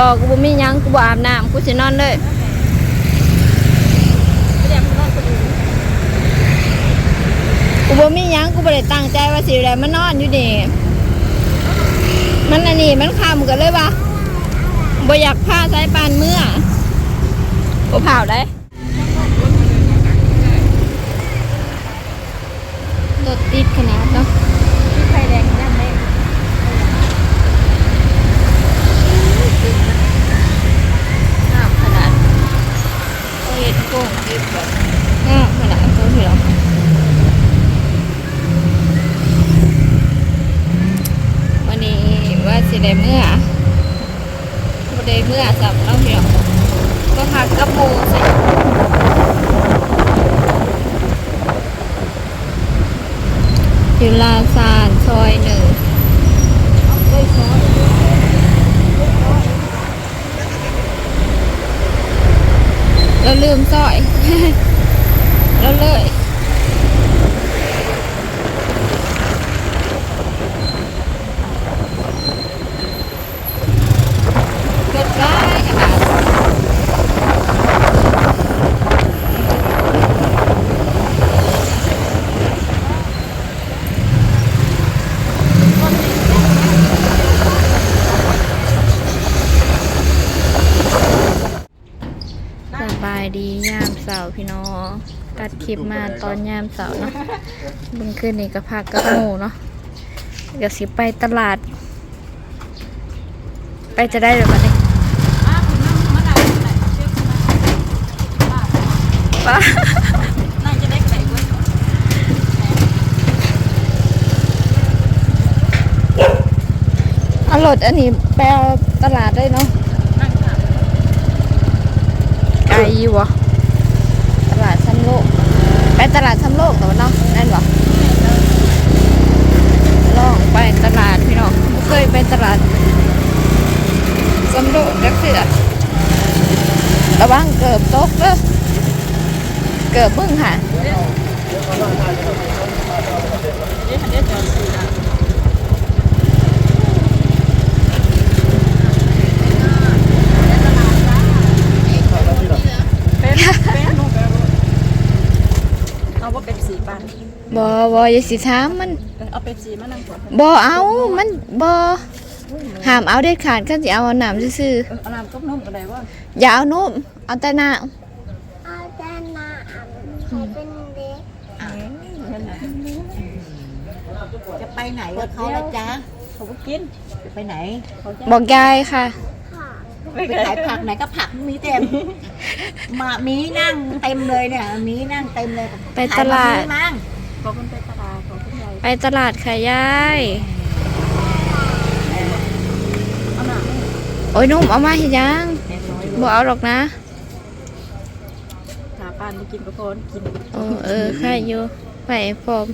บอกกูบ่มีหยังกูบ่อาบน้ำกูสินอนเลยกมันนอนคนอื่นกูบ่มีหยังกูบ่ได้ตั้งใจว่าสิได้มานอนอยู่นี่มันอันนี้มันคำกันเลยว่าบ่อยากพาสายปานเมื่อบ่เผาได้รถติดขนาดเนาะ ที่ไฟแดงย่ำแม่ น้ำขนาด เฮ็ดโค้งติดแบบน้ำขนาดเขาพี่น้องวันนี้ว่าสิได้เมื่อบ่ได้เมื่อสับเนาะพี่น้องก็พักกับหมูสิอยู่ลาซานซอยหนึ่ง ด้วยซอส เราลืมสร้อย เราเลย กดไลค์ค่ะสบายดียามเสาร์พี่น้องตัดคลิปมาตอนยามเสาร์เนาะเบึงขึ้นนี่ก็พักกับหมูเนาะเดี๋ยวสิไปตลาด ไปจะได้หรือเปล่าเนี่ยอ้าวคุณนั่งมะนาวไหนเชื่อคุณนะป้านั่งจะได้ไก่เว้ยเอารถอันนี้ไปเอาตลาดได้เนาะ นั่งค่ะ ไกล อยู่วะตลาดซ้ำโลกไปตลาดซ้ำโลกแต่ว่าเนาะนั่นวะลองไปตลาดพี่น้องเคยไปตลาดซ้ำโลกจักเสือระวังเกิบตกเด้อเกิบมึงค่ะ เดี๋ยวเดี๋ยวจอดสีนะ เป็นเป็นลูกเอาว่าเป็นสีปันบอบออย่าสิถามมันเอาเป็นสีมานั่งก่อนบอเอามันบอห้ามเอาเด็ดขาดขั้นสิเอาน้ำซื่อเออเอาน้ำต้มนุ่มกันเลยว่าๆอย่าเอานุ่มเอาแต่น้เอาแต่น้ำใครเป็นเด็กจะไปไหนกับเขาละจ๊ะเขาก็กินจะไปไหนเขาจะำบอกยายค่ะ ค่ะไปขายผักไหนก็ผักมีเต็มมามีนั่งเต็มเลยเนี่ย มีนั่งเต็มเลยไปตลาด ขยมมั่งบอกคนไปตลาดของคุณยายไปตลาดค่ะยาย เอาหนังโอ้ยนุ่มเอามาเห็นยังแอนน้อยบอเอาหรอกนะ หาปานมากินกับคนกินโอ้เออค่ะอยู่ไปพร้อม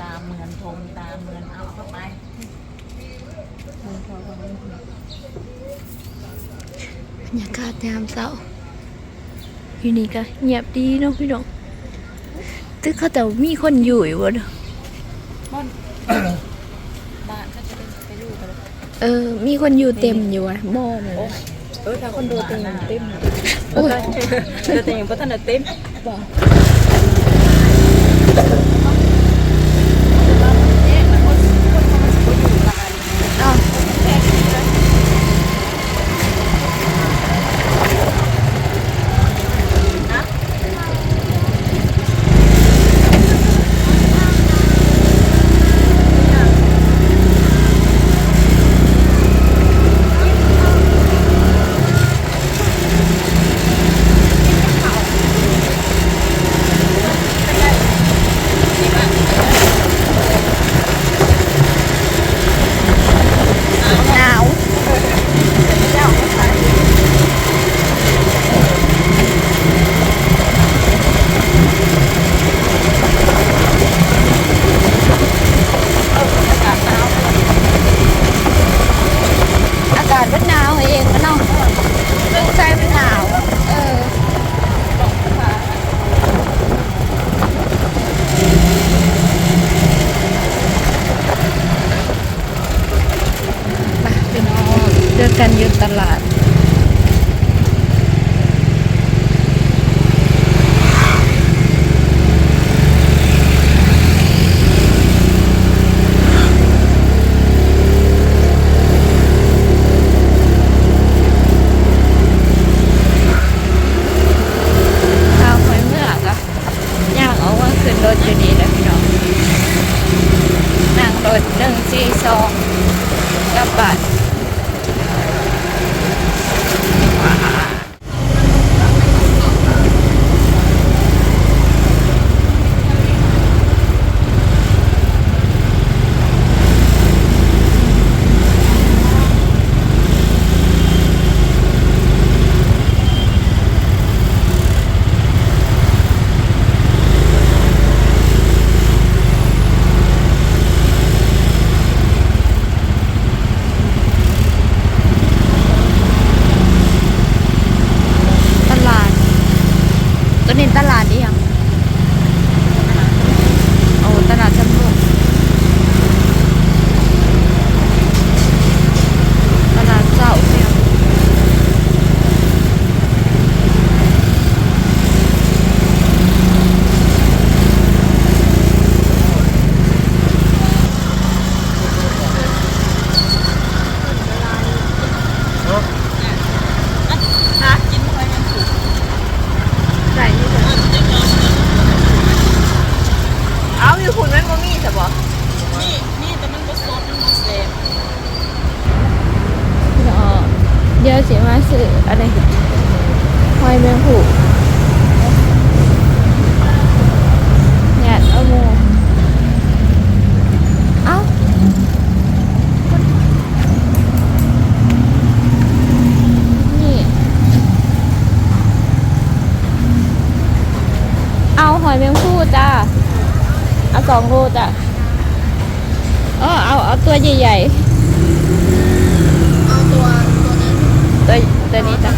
ตามเหมือนทมตามเหมือน เอาเข้าไปบรรยากาศยามเช้าอยู่นี่ก็เงียบดีเนาะพี่น้องตึกเขาแต่มีคนอยู่อยู่บ่เนาะบ้านบ้านก็จะเป็นไปลูกกันเลยเออ มีคนอยู่เต็มอยู่อะบ่แม่นเออถ้าคนดูเต็มเต็มโอ้ยเต็มพัฒนาเต็มบ่ ตัวนี้ตลาดดิยังโอ้ตลาดจำลองตลาดเจ้าเนี่ยใส่ที่เถอะเอาอยู่คุณแม่ก็มีใช่ปะ นี่นี่แต่มันก็ซดมันก็เซฟ เดี๋ยวเดี๋ยวสิมาซื้ออะไรหอยแมงผูเนี่ยเอาโมเอ้านี่ เอาหอยแมงผู้จ้า เอาสองโลจ้ะเออเอาเอาตัว ใหญ่ๆเอาตัวตัวนั้นตัวตัวนี้จ้ะ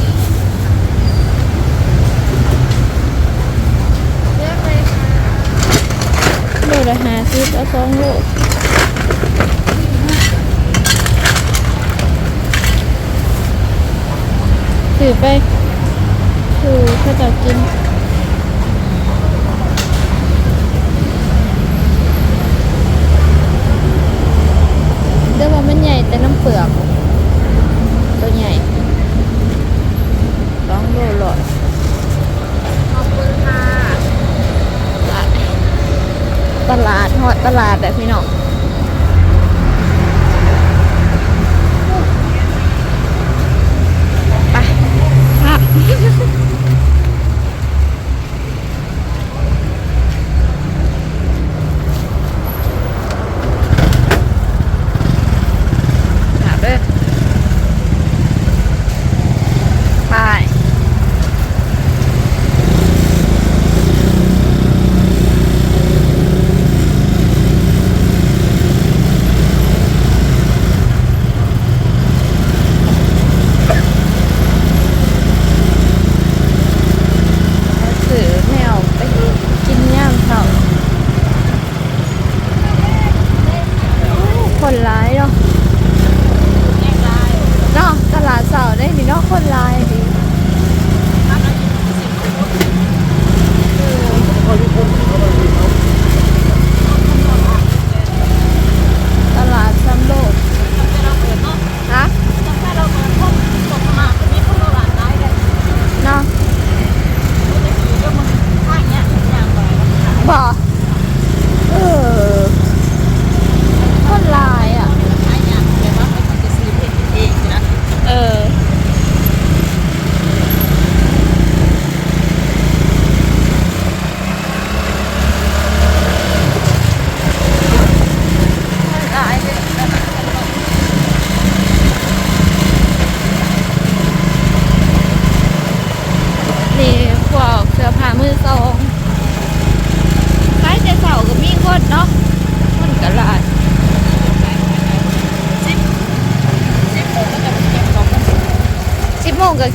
เลือกเลยค่ะลูกละห้าสิบแล้วสองลูกถือไปคือเขาจะกิน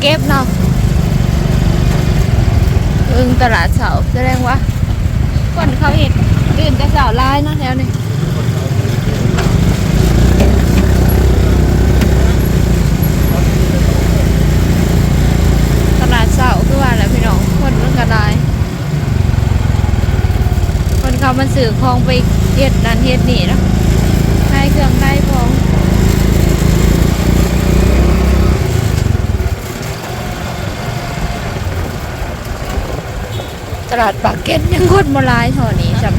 เก็บเนาะเอิงตลาดเสาแสดงว่าคนเขาเห็นตื่นแต่เสาร้ายเนาะแถวนี่ตลาดเสาคือว่าแหละพี่น้องคนมันกระไดคนเขามันสื่อคลองไปเฮ็ดนั่นเฮ็ดนี่เนาะให้เครื่องได้ ตลาดปากเก็ตยังโคตรมาลายเท่านี้จำ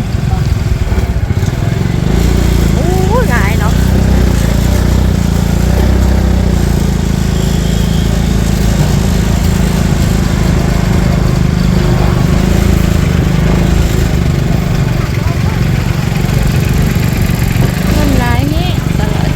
โอ้หลายเนาะ คนร้ายนี่ตลอด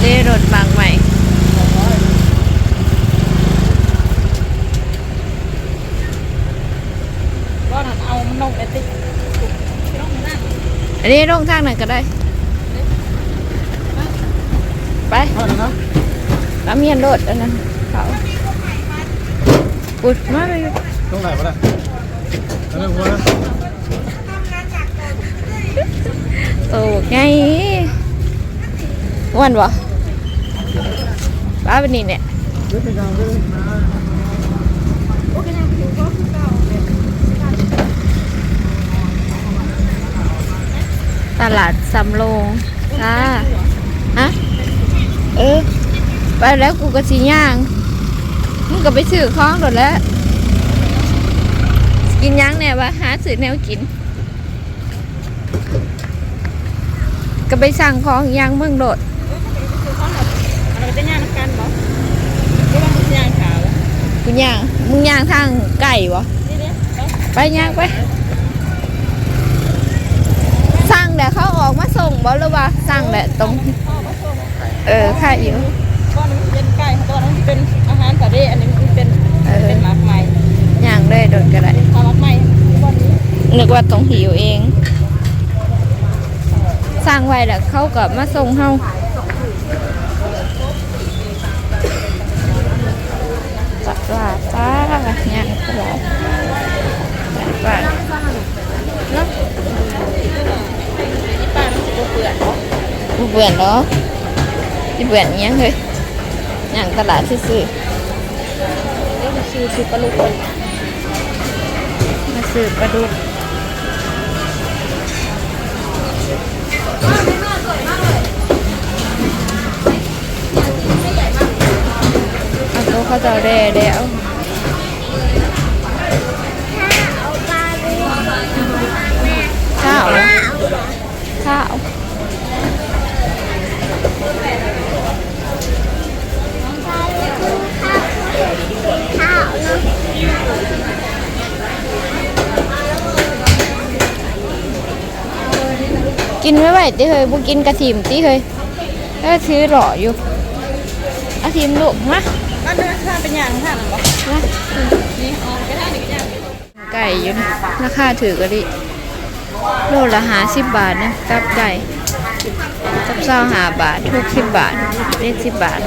เด้รถบางใหม่ ก็นั่นเอามันลงไปติดพี่น้องนั่น อันนี้ ลงทางไหนก็ได้ ไปน้ำเมียนรถอันนั้นเขาปุดมาเลยตรงไหนวะเนี่ยอันนั้นหัวนะโอ้ไงอ้วันวะป้าเป็นนี่เนี่ย เรื่องเป็นการเรื่องนะ ตลาดสำโรงจ้าฮะเออ ไปแล้วกูก็สิย่างมึงก็ไปซื้อของโดดแล้ว กินหยังแน่วะหาซื้อแนวกิน ก็ไปสั่งของอีหยังมึงโดดเราจะย่างกันบ่ก็ว่ามันย่างขาวกูย่างมึงย่างทางไก่วะนี่เด้อไปย่างไป สั่งแต่เขาออกมาส่ง บ่หรือว่าสั่งแต่ตรง เออค่าอยู่ก้อนนี้เป็นไก่ตัวนั้นเป็นอาหารทะเลอันนี้มันเป็นเออเป็นหมักใหม่ย่างเลยโดดก็ได้ทำหมักใหม่ก้อนนี้นึกว่าต้องหิวเอง สร้างไว้แล้วเขาก็มาส่งเฮาตลาดจ้าย่างตลาดตลาดเนาะ ป้ามันสิบ่เปื่อนบ่บ่เบื่อเนาะที่เบื่อเนี้ยงเฮ้ยย่างตลาดซื่อเดี๋ยวมันซื้อซื้อปลาลูกคนๆมาซื้อปลาดุกเอาตัวเขาจะเอาแด่แด่เกินไม่ไหวติเฮ้ยบุกินกระถิ่มติเฮ้ยแล้วก็ถือหล่ออยู่เอาทิมลูกมาอันนั้นถ้าเป็นย่างท่านบ่มานี่อ๋อก็ได้นี่ก็ย่างไก่อยู่นะราคาถือกะดิโลละหาสิบบาทนะกับไก่กับเศร้าหาบาททุกสิบบาทเจ็ดสิบบาท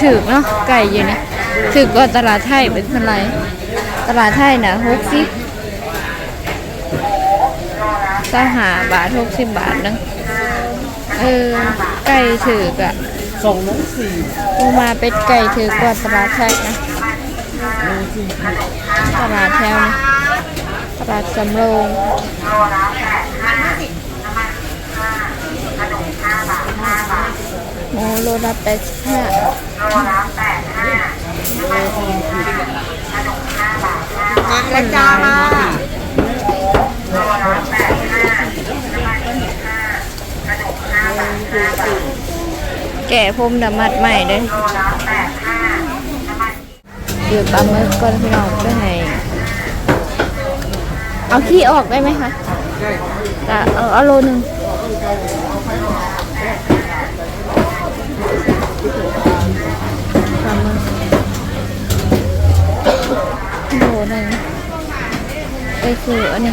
ถือกเนาะไก่อยู่นี่ถือกกว่าตลาดไทยเป็นเท่าไหรตลาดไทยน่ะหกสิบ เศร้าหาบาทหกสิบบาทนึงเออ ไก่ถือกอะสองน้องสี่ปูมาเป็ดไก่ถือกว่าตลาดไทยนะน้องสี่ตลาดแถวนี้ตลาดสำโรงหมูโลละแปดสิบห้ามาแล้วจ้า แก่พรมดำมัดใหม่เลยเดี๋ยวปลาหมึกก่อนพี่น้องไปให้เอาขี้ออกได้ไหมคะแต่เอาเอาโลนึงปลาหมึกโลนึงไปซื้ออันนี้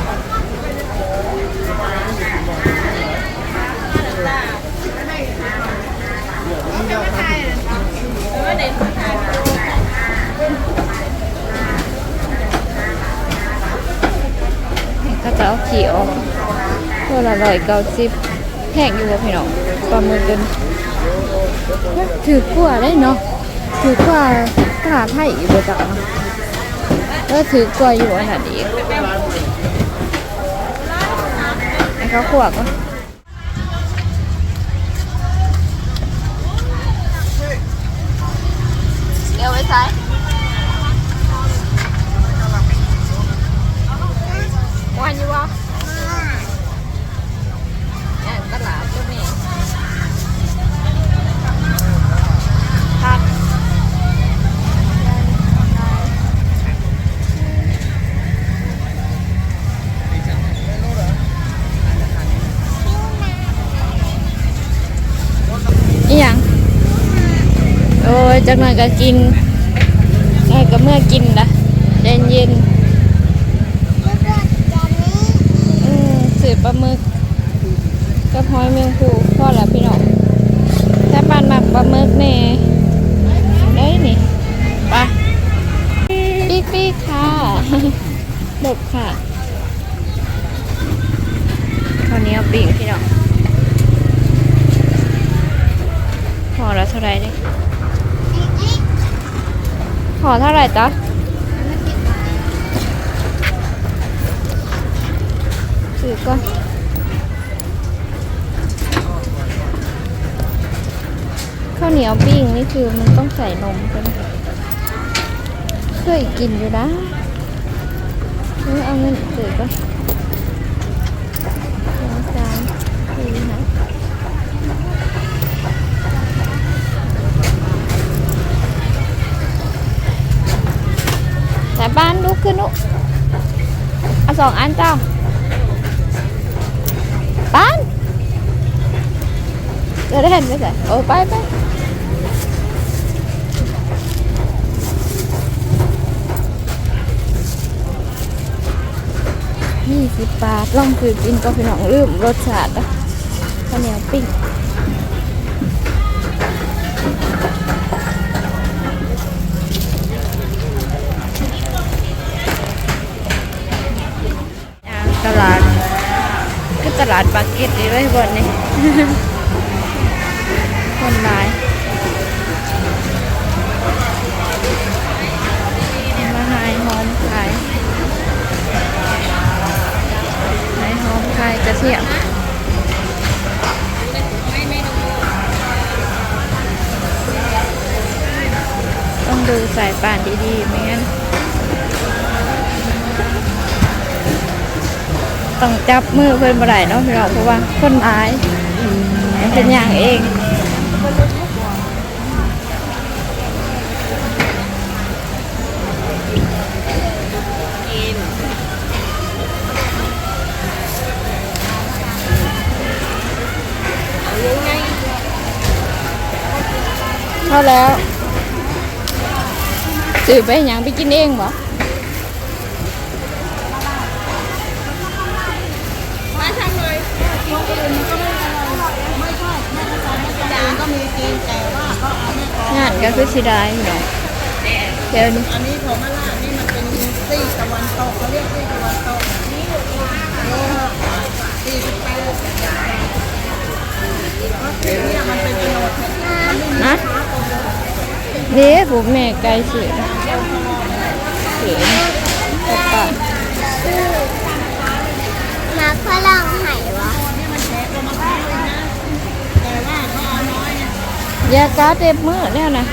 เขาจะเอาขี่ออกตัวละร้อยเก้าสิบแพงอยู่ว่ะพี่น้องปลาหมึกเดินถือกว่าได้เนาะถือกว่าตลาดไทยอีกบ่จักเนาะแล้วถือกว่าอยู่อันนั้นอีกให้เขาขวบก็เดี๋ยวไว้ใช้วันอยู่วะอย่างตลาดก็มีผักอีหยังโอ้ย จักหน่อยก็กินไงก็เมื่อกินนะเย็นเย็นๆอืมสืบปลาหมึกกับหอยเมียงผูพ่อแล้วพี่น้องถ้าปานหมักปลาหมึกแน่ได้นี่ไปปีกปีกค่ะดกค่ะข้าวเหนียวปิ้งพี่น้องห่อละเท่าไหรเนี่ย ห่อเท่าไหร่จ๊ะถือก่อนข้าวเหนียวปิ้งนี่คือมันต้องใส่นมใช่ไหมเคยกินอยู่นะเออเอาเงินถือก่อนสองสามสี่ห้า แต่บ้านลุกขึ้นนุกเอาสองอันเจ้าป้านจะได้เห็นไหมจ๊ะเออไปไปยี่สิบบาทลองซื้อกินก็พี่น้องลืมรสชาติอะข้าวเหนียวปิ้ง ตลาดปากเกร็ดนี่เลยบนนี่คนหลายมาหายหอมขายหายหอมขายกระเทียมต้องดูสายป่านดีๆไม่งั้น ต้องจับมือเพื่อนบ่ได้เนาะพี่น้องเพราะว่าคนร้ายเป็นอย่างเองเข้าแล้วซื้อไปยังไปกินเองบ่ ก็มีกินแต่ว่าก็เอาไม่พองานก็คือสิได้พี่น้องเดี๋ยวนี้อันนี้ของมะละนี่มันเป็นซีกตะวันตกเขาเรียกซีกตะวันตกนี่สี่สิบแปดเนี่ยมันเป็นโฉนดมันไม่มีนะเด้ผมแม่ไกลสิเห็นแต่ปะมาฝรั่ง ยากาเต็มมือแล้วนะ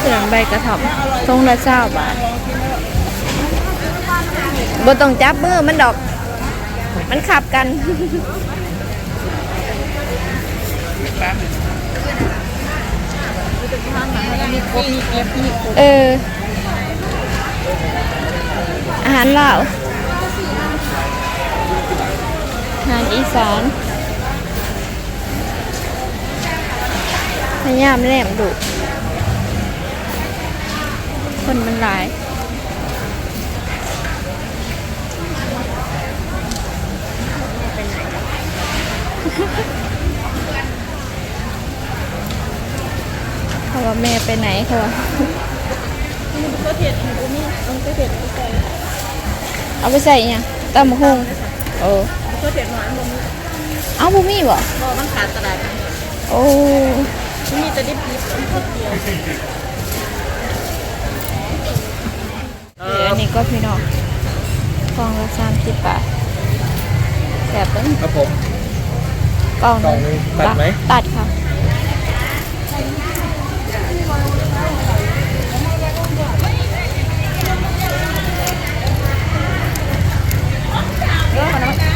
เสียงใบกระถอมทรงละเจ้าบาทบ่ต้องจับมือมันดอก มันขับกันเก็บมีครบเออ อาหารลาวอาหารอีสาน พยายามแหลมดุคนมันหลายเขาว่าแม่ไปไหนเขาว่าก็เผ็ดหมูนี่ต้องไปเผ็ดไปใส่เอาไปใส่ยังเตำบักฮงโอ้ก็เผ็ดหน่อยมันมีเอ้าบ่มีบ่บ่มันขาดตลาดโอ้ มันมีแต่ดิบดิบเดียวเดี๋ยวอันนี้ก็พี่น้องกล่องละ30บาทแซ่บเด้อครับผมกล่องกล่องหนึ่งตัดไหมตัดค่ะ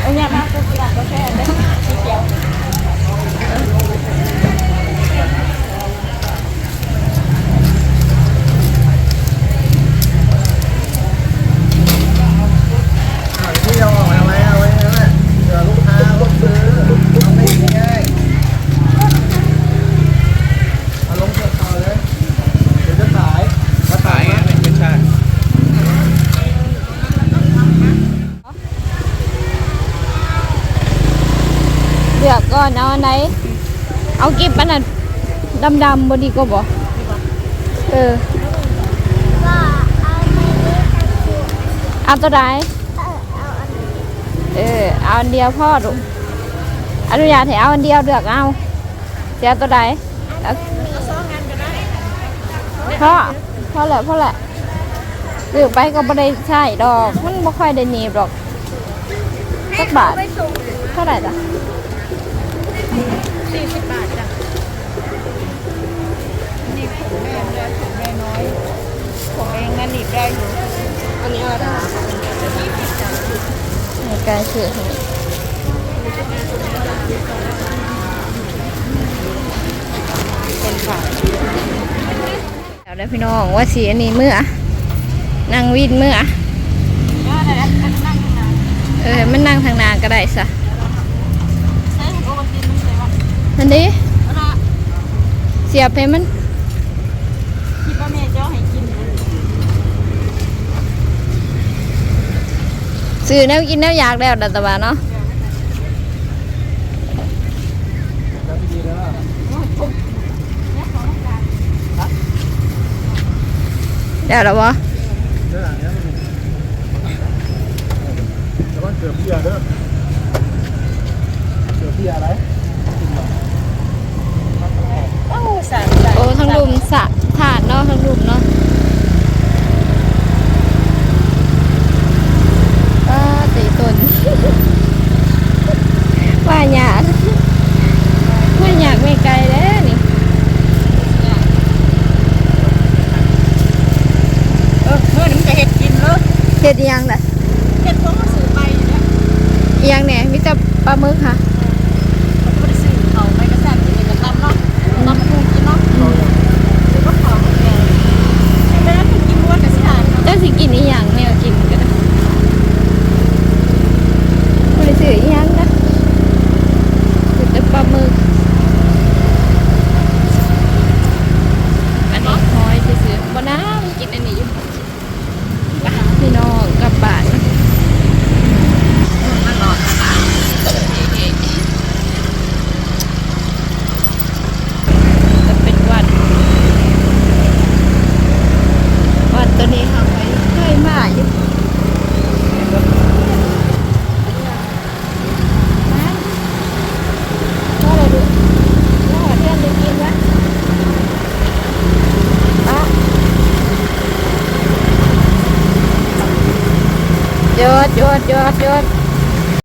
เอาเนี่ยมาก็กินก็แค่ได้สีเขียว ที่เอาออกมาไว้เอาไว้นั่นแหละเผื่อลูกค้าลูกซื้อเอาไม่ง่ายเอาลงเถอะเอาเลย เดี๋ยวจะขายมาขายไงไม่ใช่ เลื อนเอาอันไหนเอากิบอันนั้นดำๆบ่ดีกว่าบ่เอกเอาในนี้ตะเกียบอาตัวใดเออเอาอันนี้เออเอาอันเดียวพ่อดูอนุญาตให้เอาอันเดียวเลือกเอาเสียตัวใดเอาพ่อพ่อแหละพ่อแหละเลือไปก็บ่ได้ใช่ดอกมันบ่ค่อยได้หนีบดอกสักบาทเท่าไหร่ล่ะ ได้อยู่อันนี้อะไรยี่สิบจ้ะในการซื้อให้เอาได้พี่น้องว่าสีอันนี้เมื่อนั่งวินเมื่อก็ได้แล้วนั่งนั่งนานเออมันนั่งทางหนาก็ได้ซะใช้โอวัลตินมันใช่ไหมนั่นดิเวลาเสียบให้มัน คิดว่าแม่จะให้กิน ซื้อแนวกินแนวอยากแล้วดัตบาเนาะแล้วดีๆแล้วล่ะเดี๋ยวแล้ววะเดี๋ยวหลังเกือบเพียเด้อเกือบเพียอะไรโอ้ทั้งรุมสะถาดเนาะทั้งรุมเนาะป้าตีตน ว่าหยาดว่าอยากไม่ไกลแล้วนี่ เออเมื่อนี้มันจะเห็ดกินเลย เฮ็ดอิหยังน่ะ เห็ดพวกเขาซื้อไปอยู่แล้ว อิหยังเนี่ยมีแต่ ปล